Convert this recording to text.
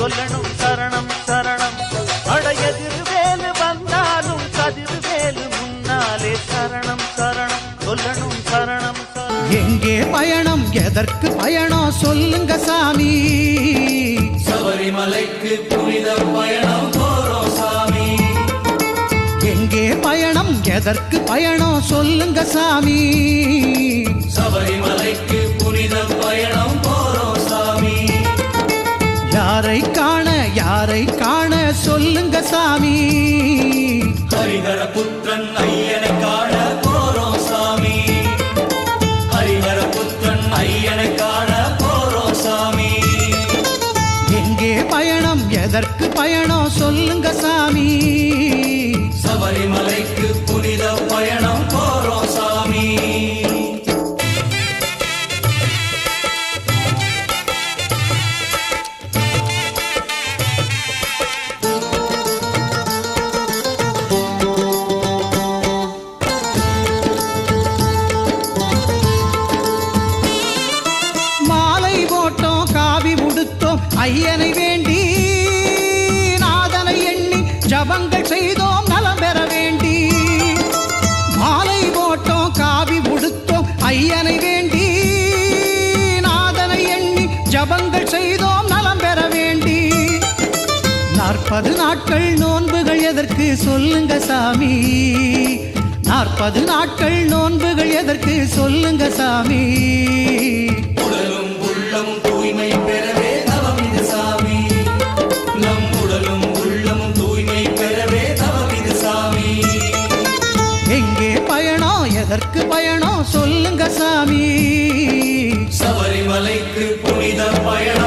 சொல்லணும் சரணம் சரணம். அடையதிரு வேலு வந்தாலும் கதிர் வேலு முன்னாலே சரணம் சரணம். சொல்லணும் சரணம் எங்கே பயணம் எதற்கு பயணம் சொல்லுங்க சாமி. சபரிமலைக்கு புனித பயணம் போறோம் சாமி. எங்கே பயணம் எதற்கு பயணம் சொல்லுங்க சாமி. சொல்லுங்க சாமி. ஹரிஹர புத்திரன் ஐயனை காண போறோம் சாமி. ஹரிஹர புத்திரன் ஐயனை காண போறோம் சாமி. எங்கே பயணம் எதற்கு பயணம் சொல்லுங்க சாமி. சபரிமலைக்கு ஐயனை வேண்டி நாதனை எண்ணி ஜபங்கள் செய்தோம் நலம் பெற வேண்டி. மாலை போட்டோம் காவி உடுத்தோம் ஐயனை வேண்டி நாதனை எண்ணி ஜபங்கள் செய்தோம் நலம் பெற வேண்டி. நாற்பது நாட்கள் நோன்புகள் எதற்கு சொல்லுங்க சாமி? நாற்பது நாட்கள் நோன்புகள் எதற்கு சொல்லுங்க சாமி? எதற்கு பயணம் சொல்லுங்க சாமி. சபரிமலைக்கு புனித பயணம்